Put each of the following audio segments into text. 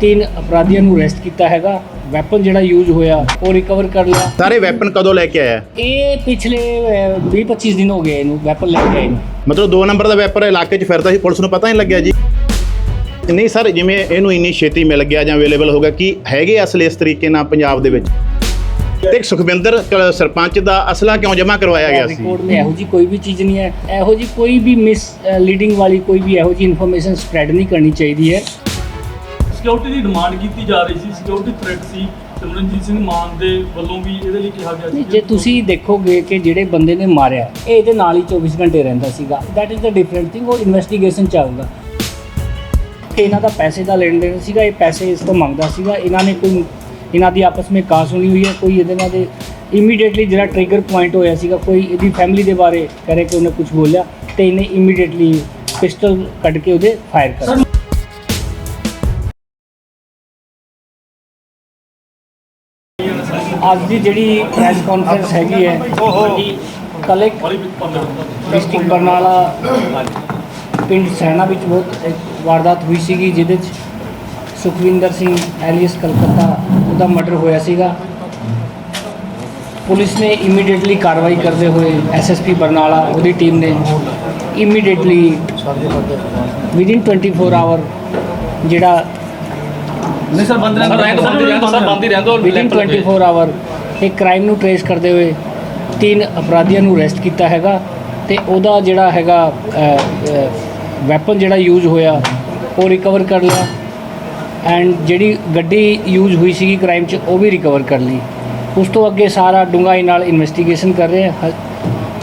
ਤਿੰਨ ਅਪਰਾਧੀਆਂ ਨੂੰ ਅਰੈਸਟ ਕੀਤਾ ਹੈਗਾ। ਵੈਪਨ ਜਿਹੜਾ ਯੂਜ਼ ਹੋਇਆ ਉਹ ਰਿਕਵਰ ਕਰ ਲਿਆ। ਸਾਰੇ ਵੈਪਨ ਕਦੋਂ ਲੈ ਕੇ ਆਇਆ? ਇਹ ਪਿਛਲੇ 20-25 ਦਿਨ ਹੋ ਗਏ ਇਹਨੂੰ ਵੈਪਨ ਲੈ ਕੇ ਆਏ ਨੂੰ। ਮਤਲਬ 2 ਨੰਬਰ ਦਾ ਵੈਪਨ ਇਲਾਕੇ 'ਚ ਫਿਰਦਾ ਸੀ ਪੁਲਿਸ ਨੂੰ ਪਤਾ ਨਹੀਂ ਲੱਗਿਆ ਜੀ। ਨਹੀਂ ਸਰ ਜਿਵੇਂ ਇਹਨੂੰ ਇੰਨੀ ਛੇਤੀ ਮਿਲ ਗਿਆ ਜਾਂ ਅਵੇਲੇਬਲ ਹੋ ਗਿਆ ਕੀ ਹੈਗੇ ਅਸਲ ਇਸ ਤਰੀਕੇ ਨਾਲ ਪੰਜਾਬ ਦੇ ਵਿੱਚ? ਤੇ ਸੁਖਵਿੰਦਰ ਸਰਪੰਚ ਦਾ ਅਸਲਾ ਕਿਉਂ ਜਮ੍ਹਾਂ ਕਰਵਾਇਆ ਗਿਆ ਸੀ? ਰਿਕਾਰਡ में ਇਹੋ ਜੀ ਕੋਈ ਵੀ ਚੀਜ਼ ਨਹੀਂ ਹੈ। ਇਹੋ ਜੀ ਕੋਈ ਵੀ ਮਿਸ ਲੀਡਿੰਗ ਵਾਲੀ ਕੋਈ ਵੀ ਇਹੋ ਜੀ ਇਨਫੋਰਮੇਸ਼ਨ ਸਪਰੈਡ ਨਹੀਂ ਕਰਨੀ ਚਾਹੀਦੀ ਹੈ। ਸਿਕਿਉਰਿਟੀ ਦੀ ਡਿਮਾਂਡ ਕੀਤੀ ਜਾ ਰਹੀ ਸੀ ਸਿਕਿਉਰਿਟੀ ਥ੍ਰੈਟ ਸੀ। ਸਿਮਰਨਜੀਤ ਸਿੰਘ ਮਾਨ ਦੇ ਵੱਲੋਂ ਵੀ ਇਹਦੇ ਲਈ ਕਿਹਾ ਗਿਆ ਸੀ ਜੇ ਤੁਸੀਂ ਦੇਖੋਗੇ ਕਿ ਜਿਹੜੇ ਬੰਦੇ ਨੇ ਮਾਰਿਆ ਇਹ ਇਹਦੇ ਨਾਲ ਹੀ 24 ਘੰਟੇ ਰਹਿੰਦਾ ਸੀਗਾ। That is the different thing ਉਹ ਇਨਵੈਸਟੀਗੇਸ਼ਨ ਚਾਹੂਗਾ ਇਹਨਾਂ ਦਾ ਪੈਸੇ ਦਾ ਲੈਣ ਦੇਣ ਸੀਗਾ ਇਹ ਪੈਸੇ ਇਸ ਤੋਂ ਮੰਗਦਾ ਸੀਗਾ। ਇਹਨਾਂ ਨੇ ਕੋਈ ਇਹਨਾਂ ਦੀ ਆਪਸ ਵਿੱਚ ਕਾਸ ਹੋਣੀ ਹੋਈ ਹੈ ਕੋਈ ਇਹਦੇ ਨਾਲ ਦੇ ਇਮੀਡੀਏਟਲੀ ਜਿਹੜਾ ਟ੍ਰਿਗਰ ਪੁਆਇੰਟ ਹੋਇਆ ਸੀਗਾ ਕੋਈ ਇਹਦੀ ਫੈਮਿਲੀ ਦੇ ਬਾਰੇ ਕਰੇ ਕਿ ਉਹਨੇ ਕੁਝ ਬੋਲਿਆ ਤੇ ਇਹਨੇ ਇਮੀਡੀਏਟਲੀ ਪਿਸਟਲ ਕੱਢ ਕੇ ਉਹਦੇ ਫਾਇਰ ਕਰ ਅੱਜ ਦੀ ਜਿਹੜੀ ਪ੍ਰੈਸ ਕਾਨਫਰੰਸ ਹੈਗੀ ਹੈ ਵਾਲੀ ਪੰਦਰ ਡਿਸਟ੍ਰਿਕਟ ਬਰਨਾਲਾ ਪਿੰਡ ਸੈਣਾ ਵਿੱਚ ਬਹੁਤ ਇੱਕ ਵਾਰਦਾਤ ਹੋਈ ਸੀਗੀ ਜਿਹਦੇ 'ਚ ਸੁਖਵਿੰਦਰ ਸਿੰਘ ਐਲੀਅਸ ਕਲਕੱਤਾ ਉਹਦਾ ਮਰਡਰ ਹੋਇਆ ਸੀਗਾ। ਪੁਲਿਸ ਨੇ ਇਮੀਡੀਏਟਲੀ ਕਾਰਵਾਈ ਕਰਦੇ ਹੋਏ ਐਸਐਸਪੀ ਬਰਨਾਲਾ ਉਹਦੀ ਟੀਮ ਨੇ ਇਮੀਡੀਏਟਲੀ ਵਿਦਿਨ 24 ਆਵਰ ਜਿਹੜਾ ਨਹੀਂ ਸਰ ਬੰਦ ਰਹਿੰਦਾ ਬੰਦ ਰਹਿੰਦਾ ਸਰ ਬੰਦ ਹੀ ਰਹਿੰਦਾ ਵਿਦਿਨ 24 ਆਵਰ ਇਹ ਕ੍ਰਾਈਮ ਨੂੰ ਟ੍ਰੇਸ ਕਰਦੇ ਹੋਏ ਤਿੰਨ ਅਪਰਾਧੀਆਂ ਨੂੰ ਅਰੈਸਟ ਕੀਤਾ ਹੈਗਾ ਤੇ ਉਹਦਾ ਜਿਹੜਾ ਹੈਗਾ ਵੈਪਨ ਜਿਹੜਾ ਯੂਜ਼ ਹੋਇਆ ਉਹ ਰਿਕਵਰ ਕਰ ਲਿਆ ਐਂਡ ਜਿਹੜੀ ਗੱਡੀ ਯੂਜ਼ ਹੋਈ ਸੀਗੀ ਕ੍ਰਾਈਮ 'ਚ ਉਹ ਵੀ ਰਿਕਵਰ ਕਰ ਲਈ। ਉਸ ਤੋਂ ਅੱਗੇ ਸਾਰਾ ਡੂੰਘਾਈ ਨਾਲ ਇਨਵੈਸਟੀਗੇਸ਼ਨ ਕਰ ਰਹੇ ਹਾਂ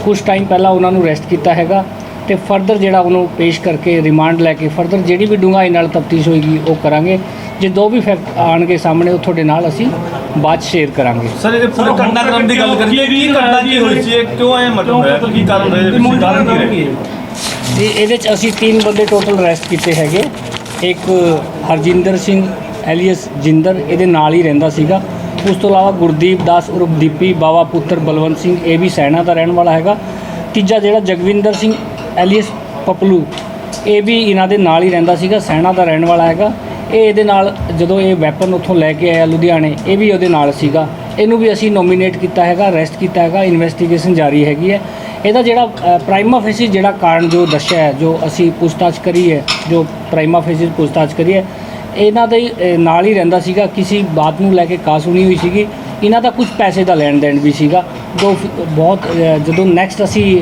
ਕੁਝ ਟਾਈਮ ਪਹਿਲਾਂ ਉਹਨਾਂ ਨੂੰ ਅਰੈਸਟ ਕੀਤਾ ਹੈਗਾ ਤੇ ਫਰਦਰ ਜਿਹੜਾ ਉਹਨੂੰ ਪੇਸ਼ ਕਰਕੇ ਰਿਮਾਂਡ ਲੈ ਕੇ ਫਰਦਰ ਜਿਹੜੀ ਵੀ ਡੂੰਘਾਈ ਨਾਲ ਤਫਤੀਸ਼ ਹੋਏਗੀ ਉਹ ਕਰਾਂਗੇ। ਜੇ ਦੋ ਵੀ ਫੈਕਟ ਆਣਗੇ ਸਾਹਮਣੇ ਉਹ ਤੁਹਾਡੇ ਨਾਲ ਅਸੀਂ ਬਾਅਦ ਸ਼ੇਅਰ ਕਰਾਂਗੇ। ਸਰ ਇਹ ਪੂਰੇ ਘਟਨਾਕ੍ਰਮ ਦੀ ਗੱਲ ਕਰੀਏ? ਕੀ ਘਟਨਾ ਕੀ ਹੋਈ ਸੀ? ਇਹ ਕਿਉਂ ਐ ਮਤਲਬ ਹੋਇਆ ਕੀ ਕਾਰਨ ਰਹੇ ਇਹਦੇ ਵਿੱਚ ਕਾਰਨ ਕੀ ਰਹੇ ਤੇ ਇਹਦੇ ਚ ਅਸੀਂ ਤਿੰਨ ਬੰਦੇ ਟੋਟਲ ਅਰੈਸਟ ਕੀਤੇ ਹੈਗੇ। ਇੱਕ ਹਰਜਿੰਦਰ ਸਿੰਘ ਐਲੀਅਸ ਜਿੰਦਰ ਇਹਦੇ ਨਾਲ ਹੀ ਰਹਿੰਦਾ ਸੀਗਾ। ਉਸ ਤੋਂ ਇਲਾਵਾ ਗੁਰਦੀਪ ਦਾਸ ਉਰਫ ਦੀਪੀ ਬਾਵਾ ਪੁੱਤਰ ਬਲਵੰਤ ਸਿੰਘ ਇਹ ਵੀ ਸੈਨਾ ਦਾ ਰਹਿਣ ਵਾਲਾ ਹੈਗਾ। ਤੀਜਾ ਜਿਹੜਾ ਜਗਵਿੰਦਰ ਸਿੰਘ ਐਲੀਅਸ ਪਪਲੂ ਇਹ ਵੀ ਇਹਨਾਂ ਦੇ ਨਾਲ ਹੀ ਰਹਿੰਦਾ ਸੀਗਾ ਸੈਨਾ ਦਾ ਰਹਿਣ ਵਾਲਾ ਹੈਗਾ। ਇਹ ਇਹਦੇ ਨਾਲ ਜਦੋਂ ਇਹ ਵੈਪਨ ਉੱਥੋਂ ਲੈ ਕੇ ਆਇਆ ਲੁਧਿਆਣੇ, ਇਹ ਵੀ ਉਹਦੇ ਨਾਲ ਸੀਗਾ। ਇਹਨੂੰ ਵੀ ਅਸੀਂ ਨੋਮੀਨੇਟ ਕੀਤਾ ਹੈਗਾ ਅਰੈਸਟ ਕੀਤਾ ਹੈਗਾ ਇਨਵੈਸਟੀਗੇਸ਼ਨ ਜਾਰੀ ਹੈਗੀ ਹੈ। ਇਹਦਾ ਜਿਹੜਾ ਪ੍ਰਾਈਮਾ ਫੇਸਿਸ ਜਿਹੜਾ ਕਾਰਨ ਜੋ ਦੱਸਿਆ ਹੈ, ਜੋ ਅਸੀਂ ਪੁੱਛਤਾਛ ਕਰੀ ਹੈ, ਜੋ ਪ੍ਰਾਈਮਾ ਫੇਸਿਸ ਪੁੱਛਤਾਛ ਕਰੀ ਹੈ, ਇਹਨਾਂ ਦੇ ਨਾਲ ਹੀ ਰਹਿੰਦਾ ਸੀਗਾ। ਕਿਸੇ ਬਾਤ ਨੂੰ ਲੈ ਕੇ ਕਾਸ ਹੋਣੀ ਹੋਈ ਸੀਗੀ। ਇਹਨਾਂ ਦਾ ਕੁਝ ਪੈਸੇ ਦਾ ਲੈਣ ਦੇਣ ਵੀ ਸੀਗਾ। ਜੋ ਬਹੁਤ ਅ, ਜਦੋਂ ਨੈਕਸਟ ਅਸੀਂ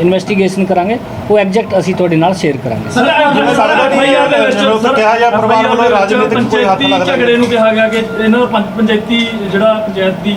ਇਨਵੈਸਟੀਗੇਸ਼ਨ ਕਰਾਂਗੇ ਉਹ ਐਗਜ਼ੈਕਟ ਅਸੀਂ ਤੁਹਾਡੇ ਨਾਲ ਸ਼ੇਅਰ ਕਰਾਂਗੇ। ਸਰ ਕਿਹਾ ਜਾ ਪਰਿਵਾਰ ਵੱਲੋਂ ਰਾਜਨੀਤਿਕ ਕੋਈ ਹੱਥ ਪੰਚਾਇਤੀ ਲੱਗਦਾ ਝਗੜੇ ਨੂੰ ਕਿਹਾ ਗਿਆ ਕਿ ਇਹਨਾਂ ਦਾ ਪੰਚ- ਪੰਚਾਇਤੀ ਜਿਹੜਾ ਪੰਚਾਇਤ ਦੀ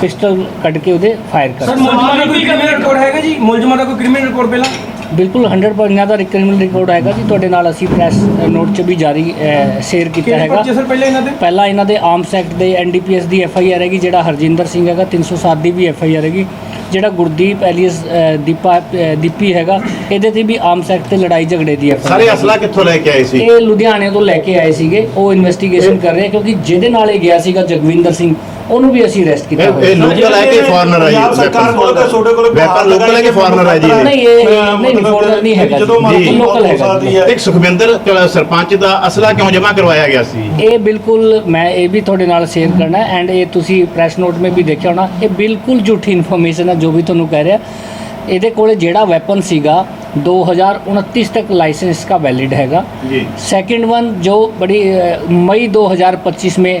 ਪਿਸਟਲ ਕੱਢ ਕੇ ਉਹਦੇ ਫਾਇਰ ਕਰ ਸਰ ਮੁਲਜ਼ਮਾਂ ਦਾ ਕੋਈ ਕ੍ਰਿਮੀਨਲ ਰਿਕਾਰਡ ਹੈਗਾ ਜੀ? ਮੁਲਜ਼ਮਾਂ ਦਾ ਕੋਈ ਕ੍ਰਿਮੀਨਲ ਰਿਕਾਰਡ ਪਹਿਲਾਂ? ਬਿਲਕੁਲ 100% ਇਹਨਾਂ ਦਾ ਕ੍ਰਿਮੀਨਲ ਰਿਕਾਰਡ ਹੈਗਾ ਜੀ। ਤੁਹਾਡੇ ਨਾਲ ਅਸੀਂ ਪ੍ਰੈਸ ਨੋਟ 'ਚ ਵੀ ਜਾਰੀ ਸ਼ੇਅਰ ਕੀਤਾ ਕਿਹੜੇ ਹੈਗਾ। ਪਰਚੇ ਸਰ ਪਹਿਲਾਂ ਇਹਨਾਂ ਦੇ? ਪਹਿਲਾਂ ਇਹਨਾਂ ਦੇ ਆਰਮਸ ਐਕਟ ਦੇ ਐਨਡੀਪੀਐਸ ਦੀ ਐਫ ਆਈ ਆਰ ਹੈਗੀ ਜਿਹੜਾ ਹਰਜਿੰਦਰ ਸਿੰਘ ਹੈਗਾ 307 ਦੀ ਵੀ ਐਫ ਆਈ ਆਰ ਹੈਗੀ। ਜਿਹੜਾ ਗੁਰਦੀਪ ਐਲੀਅਸ ਅ, ਦੀਪਾ ਅ, ਦੀਪੀ ਹੈਗਾ ਇਹਦੇ ਤੇ ਵੀ ਆਰਮਸ ਐਕਟ ਤੇ ਲੜਾਈ ਝਗੜੇ ਦੀ ਐਫ ਸਾਰੇ ਅਸਲਾ ਕਿੱਥੋਂ ਲੈ ਕੇ ਆਏ ਸੀ? ਇਹ ਲੁਧਿਆਣੇ ਤੋਂ ਲੈ ਕੇ ਆਏ ਸੀਗੇ। ਉਹ ਇਨਵੈਸਟੀਗੇਸ਼ਨ ਕਰ ਰਹੇ ਆ ਕਿਉਂਕਿ ਜਿਹਦੇ ਨਾਲ ਇਹ ਗਿਆ ਸੀਗਾ ਜਗਵਿੰਦਰ ਸਿੰਘ। ਉਹਨੂੰ ਵੀ ਅਸੀਂ ਅਰੈਸਟ ਕੀਤਾ ਇਹ ਲੋਕਲ ਹੈ ਕਿ ਫੋਰਨਰ ਹੈ ਜੀ? ਸਰਕਾਰ ਕੋਲ ਤਾਂ ਛੋਟੇ ਕੋਲ ਵੈਪਨ ਲੋਕਲ ਹੈ ਕਿ ਫੋਰਨਰ ਹੈ ਜੀ ਨਹੀਂ ਇਹ ਨਹੀਂ ਫੋਰਨਰ ਨਹੀਂ ਹੈਗਾ ਜਦੋਂ ਮਰਜ਼ੀ ਲੋਕਲ ਹੈਗਾ ਇੱਕ ਸੁਖਵਿੰਦਰ ਸਰਪੰਚ ਦਾ ਅਸਲਾ ਕਿਉਂ ਜਮ੍ਹਾਂ ਕਰਵਾਇਆ ਗਿਆ ਸੀ? ਇਹ ਬਿਲਕੁਲ ਮੈਂ ਇਹ ਵੀ ਤੁਹਾਡੇ ਨਾਲ ਸ਼ੇਅਰ ਕਰਨਾ ਐਂਡ ਇਹ ਤੁਸੀਂ ਪ੍ਰੈਸ ਨੋਟ ਮੇ ਵੀ ਦੇਖਿਆ ਹੋਣਾ ਇਹ ਬਿਲਕੁਲ ਝੂਠੀ ਇਨਫੋਰਮੇਸ਼ਨ ਹੈ ਜੋ ਵੀ ਤੁਹਾਨੂੰ ਕਹਿ ਰਿਹਾ। ਇਹਦੇ ਕੋਲ ਜਿਹੜਾ ਵੈਪਨ ਸੀਗਾ 2029 ਤੱਕ ਲਾਇਸੈਂਸ ਦਾ ਵੈਲਿਡ ਹੈਗਾ। ਜੀ। ਸੈਕੰਡ ਵਨ ਜੋ ਬੜੀ ਮਈ 2025 ਮੇ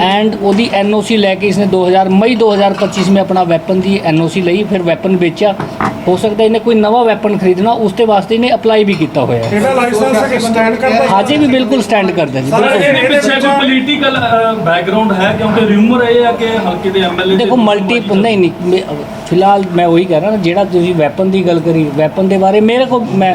ਐਂਡ ਉਹਦੀ ਐਨਓਸੀ ਲੈ ਕੇ ਇਸਨੇ 2000 ਮਈ 2025 ਵਿੱਚ ਆਪਣਾ ਵੈਪਨ ਦੀ ਐਨਓਸੀ ਲਈ ਫਿਰ ਵੈਪਨ ਵੇਚਿਆ। ਹੋ ਸਕਦਾ ਇਹਨੇ ਕੋਈ ਨਵਾਂ ਵੈਪਨ ਖਰੀਦਣਾ ਉਸ ਤੇ ਵਾਸਤੇ ਇਹਨੇ ਅਪਲਾਈ ਵੀ ਕੀਤਾ ਹੋਇਆ ਹੈ। ਇਹਦਾ ਲਾਇਸੈਂਸ ਸਟੈਂਡ ਕਰਦਾ ਹਾਜੀ ਵੀ ਬਿਲਕੁਲ ਸਟੈਂਡ ਕਰਦਾ ਜੀ ਇਹਦੇ ਪਿੱਛੇ ਕੋਈ ਪੋਲੀਟੀਕਲ ਬੈਕਗ੍ਰਾਉਂਡ ਹੈ? ਕਿਉਂਕਿ ਰਿਊਮਰ ਹੈ ਕਿ ਹਲਕੇ ਦੇ ਐਮਐਲਏ ਦੇਖੋ ਮਲਟੀ ਨਹੀਂ ਨਹੀਂ ਫਿਲਹਾਲ ਮੈਂ ਉਹੀ ਕਹਿ ਰਿਹਾ ਜਿਹੜਾ ਤੁਸੀਂ ਵੈਪਨ ਦੀ ਗੱਲ ਕਰੀ ਵੈਪਨ ਦੇ ਬਾਰੇ ਮੇਰੇ ਕੋਲ ਮੈਂ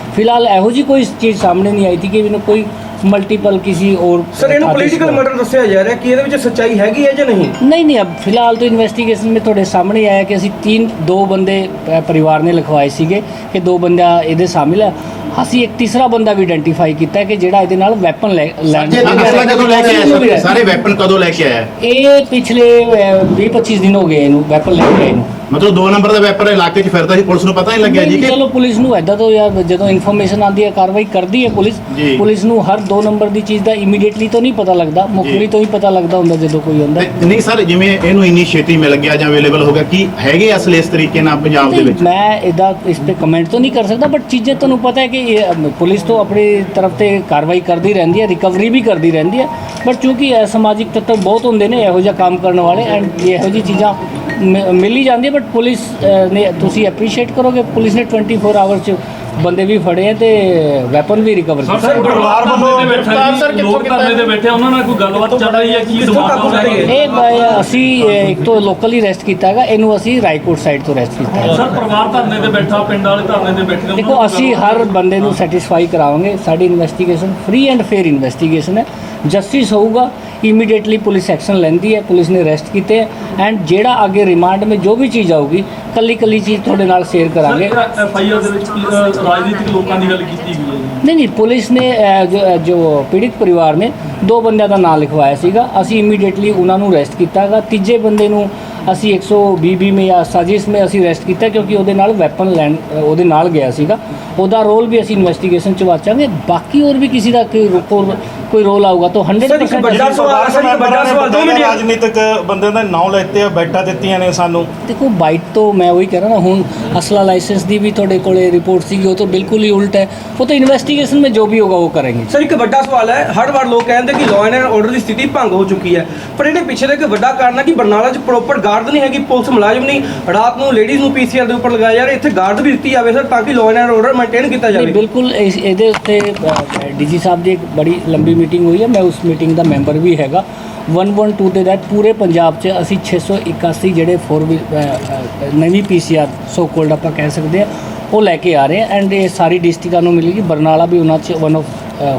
ਫਿਲਹਾਲ ਇਹੋ ਜੀ ਕੋਈ ਚੀਜ਼ ਸਾਹਮਣੇ ਨਹੀਂ ਆਈ ਸੀ ਕਿ ਇਹਨੂੰ ਕੋਈ ਮਲਟੀਪਲ ਕਿਸੇ और ਸਰ ਇਹਨੂੰ आतिश ਪੋਲੀਟੀਕਲ को- ਮਰਡਰ ਦੱਸਿਆ ਜਾ ਰਿਹਾ ਕਿ ਇਹਦੇ ਵਿੱਚ ਸੱਚਾਈ ਹੈਗੀ ਹੈ ਜਾਂ ਨਹੀਂ नहीं नहीं अब फिलहाल तो इन्वेस्टिगेशन में ਤੁਹਾਡੇ ਸਾਹਮਣੇ ਆਇਆ ਕਿ ਅਸੀਂ ਤਿੰਨ ਦੋ ਬੰਦੇ ਅ, ਪਰਿਵਾਰ ਨੇ ਲਿਖਵਾਏ ਸੀਗੇ ਕਿ ਦੋ ਬੰਦਾ ਇਹਦੇ ਸ਼ਾਮਿਲ ਹੈ ਅਸੀਂ ਇੱਕ ਤੀਸਰਾ ਬੰਦਾ ਵੀ ਆਇਡੈਂਟੀਫਾਈ ਕੀਤਾ ਹੈ ਕਿ ਜਿਹੜਾ ਇਹਦੇ ਨਾਲ ਵੈਪਨ ਲੈ ਲੈਣ ਜੇ ਅਸਲਾ ਕਦੋਂ ਲੈ ਕੇ ਆਇਆ ਸਰ? ਸਾਰੇ ਵੈਪਨ ਕਦੋਂ ਲੈ ਕੇ ਆਇਆ ਇਹ ਪਿਛਲੇ 20 25 ਦਿਨ ਹੋ ਗਏ ਇਹਨੂੰ ਵੈਪਨ ਲੈ ਕੇ ਆਏ ਨੂੰ ਮਤਲਬ ਦੋ ਨੰਬਰ ਦਾ ਵੈਪਨ ਇਲਾਕੇ 'ਚ ਫਿਰਦਾ ਸੀ ਪੁਲਿਸ ਨੂੰ ਪਤਾ ਨਹੀਂ ਲੱਗਿਆ ਜੀ ਨਹੀਂ, ਕਿ ਚਲੋ ਪੁਲਿਸ ਨੂੰ ਐਦਾਂ ਤੋਂ ਯਾਰ ਜਦੋਂ ਇਨਫੋਰਮੇਸ਼ਨ ਆਉਂਦੀ ਹੈ ਕਾਰਵਾਈ ਕਰਦੀ ਹੈ ਪੁਲਿਸ ਜੀ। ਪੁਲਿਸ ਨੂੰ ਹਰ ਦੋ ਨੰਬਰ ਦੀ ਚੀਜ਼ ਦਾ ਇਮੀਡੀਏਟਲੀ ਤਾਂ ਨਹੀਂ ਪਤਾ ਲੱਗਦਾ ਮੁਖਬਰੀ ਤੋਂ ਹੀ ਪਤਾ ਲੱਗਦਾ ਹੁੰਦਾ ਜਦੋਂ ਕੋਈ ਤੇ ਨਹੀਂ ਸਰ ਜਿਵੇਂ ਇਹਨੂੰ ਇੰਨੀ ਛੇਤੀ ਮਿਲ ਗਿਆ ਜਾਂ ਅਵੇਲੇਬਲ ਹੋ ਗਿਆ ਕੀ ਹੈਗੇ ਅਸਲੇ ਇਸ ਤਰੀਕੇ ਨਾਲ ਪੰਜਾਬ ਦੇ ਵਿੱਚ? ਮੈਂ ਇਹਦਾ ਇਸ ਤੇ ਕਮੈਂਟ ਤਾਂ ਨਹੀਂ ਕਰ ਸਕਦਾ ਬਟ ਚੀਜ਼ਾਂ ਤੁਹਾਨੂੰ ਪਤਾ ਹੈ ਕਿ ਇਹ, ਪੁਲਿਸ ਤੋਂ ਆਪਣੀ ਤਰਫ ਤੇ ਕਾਰਵਾਈ ਕਰਦੀ ਰਹਿੰਦੀ ਹੈ ਰਿਕਵਰੀ ਵੀ ਕਰਦੀ ਰਹਿੰਦੀ ਹੈ ਬਟ ਕਿਉਂਕਿ ਇਹ ਸਮਾਜਿਕ ਤੱਤਵ ਬਹੁਤ ਹੁੰਦੇ ਨੇ ਇਹੋ ਜਿਹਾ ਕੰਮ ਕਰਨ ਵਾਲੇ ਐਂਡ ਇਹੋ ਜਿਹੀ ਚੀਜ਼ਾਂ ਮਿ- ਮਿਲ ਹੀ ਜਾਂਦੀ ਹੈ ਬਟ ਪੁਲਿਸ ਅ, ਨੇ ਤੁਸੀਂ ਐਪਰੀਸ਼ੀਏਟ ਕਰੋਗੇ। ਪੁਲਿਸ ਨੇ 24 ਆਵਰਸ ਚ ਬੰਦੇ ਵੀ ਫੜੇ ਆ ਤੇ ਵੈਪਨ ਵੀ ਰਿਕਵਰ ਸਰ ਕੀਤਾ। ਸਰ ਪਰਿਵਾਰ ਵੱਲੋਂ ਗ੍ਰਿਫਤਾਰ ਗ੍ਰਿਫਤਾਰ ਸਰ ਕਿੱਥੋਂ ਲੋਕ ਧਰਨੇ ਤੇ ਬੈਠੇ ਉਹਨਾਂ ਨਾਲ ਕੋਈ ਗੱਲਬਾਤ ਚੱਲ ਰਹੀ ਹੈ ਕੀ ਕਿੱਥੋਂ? ਹੈ ਇਹ ਬ- ਅਸੀਂ ਅ, ਇੱਕ ਤੋਂ ਲੋਕਲ ਹੀ ਰੈਸਟ ਕੀਤਾ ਹੈਗਾ ਇਹਨੂੰ ਅਸੀਂ ਰਾਏਕੋਟ ਸਾਈਡ ਤੋਂ ਰੈਸਟ ਕੀਤਾ ਹੈ ਸਰ ਪਰਿਵਾਰ ਧਰਨੇ ਤੇ ਬੈਠਾ ਪਿੰਡ ਵਾਲੇ ਧਰਨੇ ਤੇ ਬੈਠੇ ਨੇ, ਉਹਨਾਂ ਦੇਖੋ ਨਾਲ ਅਸੀਂ ਹਰ ਬੰਦੇ ਨੂੰ ਸੈਟੀਸਫਾਈ ਕਰਾਵਾਂਗੇ। ਸਾਡੀ investigation free and fair investigation ਹੈ। ਜਸਟਿਸ ਹੋਊਗਾ ਇਮੀਡੀਏਟਲੀ ਪੁਲਿਸ ਐਕਸ਼ਨ ਲੈਂਦੀ ਹੈ ਪੁਲਿਸ ਨੇ ਅਰੈਸਟ ਕੀਤੇ ਐਂਡ ਜਿਹੜਾ ਅੱਗੇ ਰਿਮਾਂਡ ਵਿੱਚ ਜੋ ਵੀ ਚੀਜ਼ ਆਊਗੀ ਕੱਲੀ ਕੱਲੀ ਚੀਜ਼ ਤੁਹਾਡੇ ਨਾਲ ਸ਼ੇਅਰ ਕਰਾਂਗੇ। ਸਰ ਐਫ ਆਈ ਆਰ ਦੇ ਵਿੱਚ ਅ, ਰਾਜਨੀਤਿਕ ਲੋਕਾਂ ਦੀ ਗੱਲ ਕੀਤੀ ਗਈ ਹੈ ਜੀ। ਨਹੀਂ ਨਹੀਂ ਪੁਲਿਸ ਨੇ ਜੋ- ਪੀੜਿਤ ਪਰਿਵਾਰ ਨੇ ਦੋ ਬੰਦਿਆਂ ਦਾ ਨਾਮ ਲਿਖਵਾਇਆ ਸੀਗਾ। ਅਸੀਂ ਇਮੀਡੀਏਟਲੀ ਉਹਨਾਂ ਨੂੰ ਅਰੈਸਟ ਕੀਤਾ ਹੈਗਾ। ਤੀਜੇ ਬੰਦੇ ਨੂੰ ਅਸੀਂ 120 ਬੀ ਮੇ ਜਾਂ ਸਾਜ਼ਿਸ਼ ਮੇ ਅਸੀਂ ਅਰੈਸਟ ਕੀਤਾ ਕਿਉਂਕਿ ਉਹਦੇ ਨਾਲ ਵੈਪਨ ਲੈਣ ਉਹਦੇ ਨਾਲ ਗਿਆ ਸੀਗਾ। ਉਹਦਾ ਰੋਲ ਵੀ ਅਸੀਂ ਇਨਵੈਸਟੀਗੇਸ਼ਨ ਚ ਵਾਚਾਂਗੇ। ਬਾਕੀ ਹੋਰ ਵੀ ਕਿਸੇ ਦਾ ਕੋਈ ਰੋਲ ਆਊਗਾ ਤਾਂ ਸਰ ਇੱਕ 100% ਵੱਡਾ ਸਵਾਲ ਇੱਕ ਵੱਡਾ ਸਵਾਲ ਦੋ ਮਿੰਟ। ਰਾਜਨੀਤਿਕ ਬੰਦੇ ਦਾ ਨਾਮ ਲੈਤੇ ਆ ਬੈਠਾ ਦਿੱਤੀਆਂ ਨੇ ਸਾਨੂੰ। ਦੇਖੋ ਬਾਈਟ ਤੋਂ ਮੈਂ ਉਹੀ ਕਹਿ ਰਿਹਾ ਨਾ ਹੁਣ ਅਸਲਾ ਲਾਇਸੈਂਸ ਦੀ ਵੀ ਤੁਹਾਡੇ ਕੋਲੇ ਰਿਪੋਰਟ ਸੀਗੀ ਉਹ ਤਾਂ ਬਿਲਕੁਲ ਹੀ ਉਲਟ ਹੈ। ਉਹ ਤਾਂ ਇਨਵੈਸਟੀਗੇਸ਼ਨ में ਜੋ ਵੀ ਹੋਗਾ ਉਹ ਕਰਾਂਗੇ। ਸਰ ਇੱਕ ਵੱਡਾ ਸਵਾਲ ਹੈ। ਹਰ ਵਾਰ ਲੋਕ ਕਹਿੰਦੇ ਕਿ ਲਾਅ ਐਂਡ ਆਰਡਰ ਦੀ ਸਥਿਤੀ ਭੰਗ ਹੋ ਚੁੱਕੀ ਹੈ। ਪਰ ਇਹਦੇ ਪਿੱਛੇ ਦਾ ਇੱਕ ਵੱਡਾ ਕਾਰਨ ਹੈ ਕਿ ਬਰਨਾਲਾ 'ਚ ਪ੍ਰੋਪਰ ਗਾਰਡ ਨਹੀਂ ਹੈਗੀ ਪੁਲਿਸ ਮੁਲਾਜ਼ਮ ਨਹੀਂ। ਰਾਤ ਨੂੰ ਲੇਡੀਜ਼ ਨੂੰ ਪੀਸੀਆਰ ਦੇ ਉੱਪਰ ਲਗਾਇਆ ਜਾ ਰਿਹਾ ਇੱਥੇ ਗਾਰਡ ਵੀ ਦਿੱਤੀ ਜਾਵੇ ਸਰ ਤਾਂ ਕਿ ਲਾਅ ਐਂਡ ਆਰਡਰ ਮੇਨਟੇਨ ਕੀਤਾ ਜਾਵੇ। ਬਿਲਕੁਲ ਇਸ- ਇਹਦੇ ਉੱਤੇ ਡੀਜੀ ਸਾਹਿਬ ਦੀ ਇੱਕ ਬੜੀ ਲੰਬੀ ਮੀਟਿੰਗ ਹੋਈ ਹੈ ਮੈਂ ਉਸ ਮੀਟਿੰਗ ਦਾ ਮੈਂਬਰ ਵੀ ਹੈਗਾ। 112 ਦੇ ਤਹਿਤ ਪੂਰੇ ਪੰਜਾਬ 'ਚ ਅਸੀਂ 681 ਜਿਹੜੇ 4 ਨਵੀਂ ਪੀਸੀਆਰ ਸੋ ਕੋਲਡ ਆਪਾਂ ਕਹਿ ਸਕਦੇ ਆ ਉਹ ਲੈ ਕੇ ਆ ਰਹੇ ਆ ਐਂਡ ਇਹ ਸਾਰੀ ਡਿਸਟ੍ਰਿਕਟਾਂ ਨੂੰ ਮਿਲੇਗੀ ਬਰਨਾਲਾ ਵੀ ਉਹਨਾਂ 'ਚ ਵਨ ਆਫ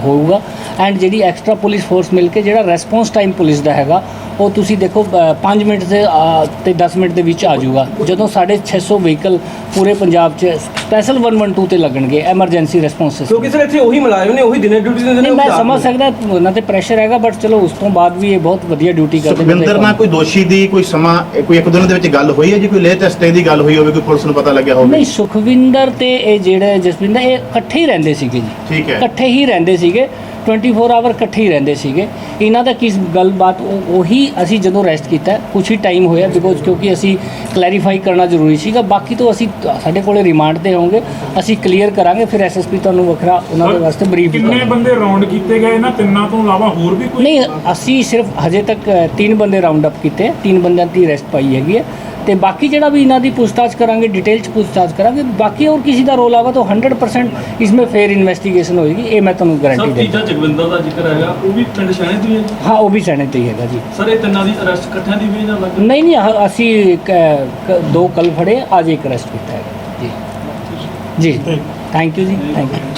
ਹੋਊਗਾ। ਐਂਡ ਜਿਹੜੀ ਐਕਸਟਰਾ ਪੁਲਿਸ ਫੋਰਸ ਮਿਲ ਕੇ ਜਿਹੜਾ ਰੈਸਪੌਂਸ ਟਾਈਮ ਪੁਲਿਸ ਦਾ ਹੈਗਾ ਉਹ ਤੁਸੀਂ ਦੇਖੋ 5 ਮਿੰਟ ਦੇ ਤੇ 10 ਮਿੰਟ ਦੇ ਵਿੱਚ ਆ ਜਾਊਗਾ। ਜਦੋਂ ਸਾਡੇ 600 ਵਹੀਕਲ ਪੂਰੇ ਪੰਜਾਬ 'ਚ ਸਪੈਸ਼ਲ 112 ਤੇ ਲੱਗਣਗੇ ਐਮਰਜੈਂਸੀ ਰਿਸਪੌਂਸ ਕਿਉਂਕਿ ਸਰ ਇੱਥੇ ਉਹੀ ਮੁਲਾਜ਼ਮ ਨੇ ਉਹੀ ਦਿਨੇ ਡਿਊਟੀ ਦਿੰਦੇ ਨੇ ਮੈਂ ਸਮਝ। ਸਕਦਾ ਉਹਨਾਂ ਤੇ ਪ੍ਰੈਸ਼ਰ ਹੈਗਾ ਬਟ ਚਲੋ ਉਸ ਤੋਂ ਬਾਅਦ ਵੀ ਇਹ ਬਹੁਤ ਵਧੀਆ ਡਿਊਟੀ ਕਰਦੇ ਨੇ ਸੁਖਵਿੰਦਰ ਨਾਲ ਕੋਈ ਦੋਸ਼ੀ ਦੀ ਕੋਈ ਸਮਾਂ ਕੋਈ ਇੱਕ ਦਿਨ ਦੇ ਵਿੱਚ ਗੱਲ ਹੋਈ ਹੈ ਜੀ ਕੋਈ ਲੇਟੈਸਟ ਦੀ ਗੱਲ ਹੋਈ ਹੋਵੇ ਕੋਈ ਪੁਲਿਸ ਨੂੰ ਪਤਾ ਲੱਗਿਆ ਹੋਵੇ? ਨਹੀਂ ਸੁਖਵਿੰਦਰ ਤੇ ਇਹ ਜਿਹੜੇ ਜਸਵਿੰਦਰ ਇਹ ਇਕੱਠੇ ਹੀ ਰਹਿੰਦੇ ਸੀਗੇ ਜੀ। ਠੀਕ ਹੈ। ਇਕੱਠੇ ਹੀ ਰਹਿੰਦੇ ਸੀਗੇ। 24 ਆਵਰ ਇਕੱਠੇ ਹੀ ਰਹਿੰਦੇ ਸੀਗੇ। ਇਹਨਾਂ ਦਾ ਕਿਸ ਗੱਲਬਾਤ ਉਹ- ਉਹੀ ਅਸੀਂ ਜਦੋਂ ਰੈਸਟ ਕੀਤਾ ਕੁਝ ਹੀ ਟਾਈਮ ਹੋਇਆ ਬਿਕੋਜ਼ ਕਿਉਂਕਿ ਅਸੀਂ ਕਲੈਰੀਫਾਈ ਕਰਨਾ ਜ਼ਰੂਰੀ ਸੀਗਾ। ਬਾਕੀ ਤੋਂ ਅਸੀਂ ਸਾਡੇ ਕੋਲੇ ਰਿਮਾਂਡ ਤੇ ਹੋਵਾਂਗੇ ਅਸੀਂ ਕਲੀਅਰ ਕਰਾਂਗੇ ਫਿਰ ਐਸਐਸਪੀ ਤੁਹਾਨੂੰ ਵੱਖਰਾ ਉਹਨਾਂ ਦੇ ਵਾਸਤੇ ਬਰੀਫ ਕਿੰਨੇ ਬੰਦੇ ਰਾਉਂਡ ਕੀਤੇ ਗਏ ਇਹਨਾਂ ਤਿੰਨਾਂ ਤੋਂ ਇਲਾਵਾ ਹੋਰ ਵੀ ਕੋਈ? ਨਹੀਂ ਅਸੀਂ ਸਿਰਫ ਹਜੇ ਤੱਕ ਤਿੰਨ ਬੰਦੇ ਰਾਉਂਡ ਅਪ ਕੀਤੇ। ਤਿੰਨ ਬੰਦਿਆਂ ਦੀ ਅਰੈਸਟ ਪਾਈ ਹੈਗੀ ਹੈ। ਤੇ ਬਾਕੀ ਜਿਹੜਾ ਵੀ ਇਹਨਾਂ ਦੀ ਪੁੱਛਤਾਛ ਕਰਾਂਗੇ ਡਿਟੇਲ ਚ ਪੁੱਛਤਾਛ ਕਰਾਂਗੇ ਬਾਕੀ ਹੋਰ ਕਿਸੇ ਦਾ ਰੋਲ ਆਗਾ ਤਾਂ 100% ਇਸਮੇ ਫੇਰ ਇਨਵੈਸਟੀਗੇਸ਼ਨ ਹੋਏਗੀ ਇਹ ਮੈਂ ਤੁਹਾਨੂੰ ਸਰ ਗਾਰੰਟੀ ਦੇ ਤੀਜਾ ਜਗਵਿੰਦਰ ਦਾ ਜ਼ਿਕਰ ਹੈਗਾ ਉਹ ਵੀ ਪਿੰਡ ਸ਼ਹਿਣੇ ਦੀ ਹੈ? ਹਾਂ ਉਹ ਵੀ ਸੈਣੇ ਤੇ ਹੀ ਹੈਗਾ ਜੀ। ਸਰ ਇਹ ਤਿੰਨਾਂ ਦੀ ਅਰੈਸਟ ਇਕੱਠਿਆਂ ਦੀ ਵੀ ਜਾਂ ਅਲੱਗ? ਨਹੀਂ ਨਹੀਂ ਅਸੀਂ ਦੋ ਕੱਲ ਫੜੇ ਅੱਜ ਇੱਕ ਅਰੈਸਟ ਕੀਤਾ ਹੈਗਾ। ਜੀ। ਜੀ। ਥੈਂਕ ਯੂ ਜੀ ਥੈਂਕ ਯੂ